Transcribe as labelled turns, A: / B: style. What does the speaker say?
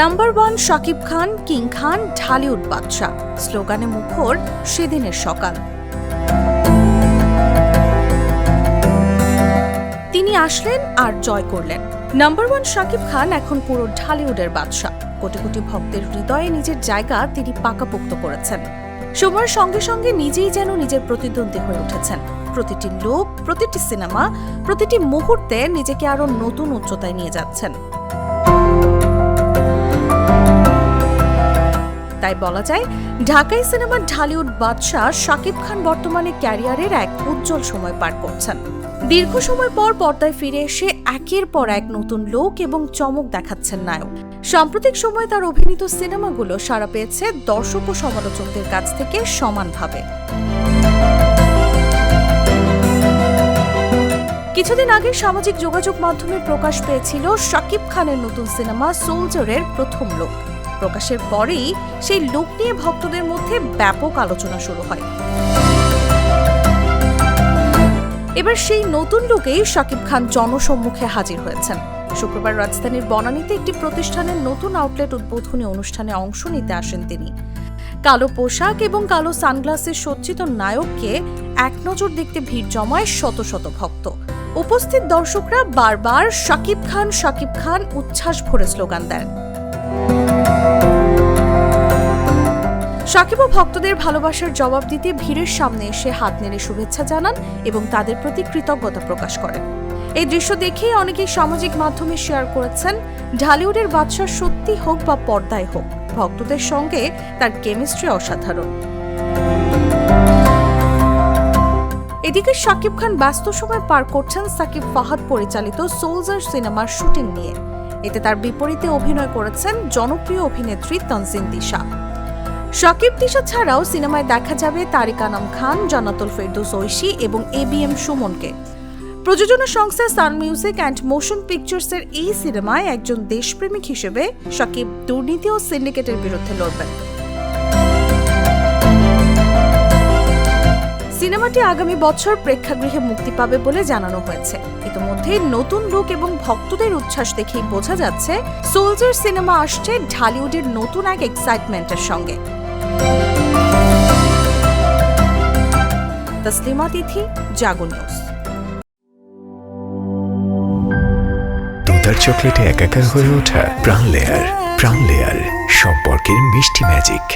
A: Number one Shakib Khan king Khan Dhallywood বাদশাহ স্লোগানে মুখর, সেদিনের সকাল। তিনি আসলেন আর জয় করলেন। নাম্বার ওয়ান শাকিব খান এখন পুরো ঢালিউডের বাদশাহ কোটি কোটি ভক্তের হৃদয়ে নিজের জায়গা তিনি পাকাপোক্ত করেছেন। সময়ের সঙ্গে সঙ্গে নিজেই যেন নিজের প্রতিদ্বন্দ্বী হয়ে উঠেছেন। প্রতিটি লোক, প্রতিটি সিনেমা, প্রতিটি মুহূর্তে নিজেকে আরও নতুন উচ্চতায় নিয়ে যাচ্ছেন। তাই বলা যায়, ঢাকাই সিনেমার ঢালিউড বাদশাহ শাকিব খান বর্তমানে ক্যারিয়ারের এক উজ্জ্বল সময় পার করছেন। দীর্ঘ সময় পর পর্দায় ফিরে এসে একের পর এক নতুন লোক এবং চমক দেখাচ্ছেন নায়ক। সাম্প্রতিক সময়ে তার অভিনীত সিনেমাগুলো সাড়া পেয়েছে দর্শক ও সমালোচকদের কাছ থেকে সমানভাবে। কিছুদিন আগে সামাজিক যোগাযোগ মাধ্যমে প্রকাশ পেয়েছিল শাকিব খানের নতুন সিনেমা সোলজারের প্রথম লোক। প্রকাশের পরেই সেই লোক নিয়ে ভক্তদের মধ্যে ব্যাপক আলোচনা শুরু হয়। এবার সেই নতুন লুকেই শাকিব খান জনসম্মুখে হাজির হয়েছেন। শুক্রবার রাজধানীর বনানীতে একটি প্রতিষ্ঠানের নতুন আউটলেট উদ্বোধনী অনুষ্ঠানে অংশ নিতে আসেন তিনি। কালো পোশাক এবং কালো সানগ্লাসে সজ্জিত নায়ককে এক নজর দেখতে ভিড় জমায় শত শত ভক্ত। উপস্থিত দর্শকরা বারবার শাকিব খান শাকিব খান উচ্ছ্বাস ভরে স্লোগান দেন। সাকিব ভক্তদের ভালোবাসার জবাব দিতে ভিড়ের সামনে এসে হাত নেড়ে শুভেচ্ছা জানান এবং তাদের প্রতি কৃতজ্ঞতা প্রকাশ করেন। এই দৃশ্য দেখেই অনেকেই সামাজিক মাধ্যমে শেয়ার করেছেন, ঢালিউডের বাদশাহ সত্যি হোক বা পর্দায় হোক, ভক্তদের সঙ্গে তার কেমিস্ট্রি অসাধারণ। এদিকে শাকিব খান ব্যস্ত সময় পার করছেন সাকিব ফাহাদ পরিচালিত সোলজার সিনেমার শুটিং নিয়ে। এতে তার বিপরীতে অভিনয় করেছেন জনপ্রিয় অভিনেত্রী তনসিন দিশা শাকিব দিশা ছাড়াও সিনেমায় দেখা যাবে তারিক আনাম খান জনাতুল ফেরদৌস ঐশী এবং এ বি এম সুমনকে। প্রযোজনা সংস্থা সান মিউজিক অ্যান্ড মোশন পিকচার্সের এই সিনেমায় একজন দেশপ্রেমিক হিসেবে শাকিব দুর্নীতি ও সিন্ডিকেটের বিরুদ্ধে লড়বেন। সিনেমাটি আগামী বছর প্রেক্ষাগৃহে মুক্তি পাবে বলে জানানো হয়েছে। ইতিমধ্যে নতুন লুক এবং ভক্তদের উচ্ছ্বাস দেখেই বোঝা যাচ্ছে, সোলজার সিনেমা আসছে ঢালিউডের নতুন এক এক্সাইটমেন্টের সঙ্গে। তসলিমা তিথি, জাগো নিউজ।
B: দুধার চকলেটে একাকার হয়ে ওঠা প্রাণ লেয়ার প্রাণ লেয়ার, সম্পর্কের মিষ্টি ম্যাজিক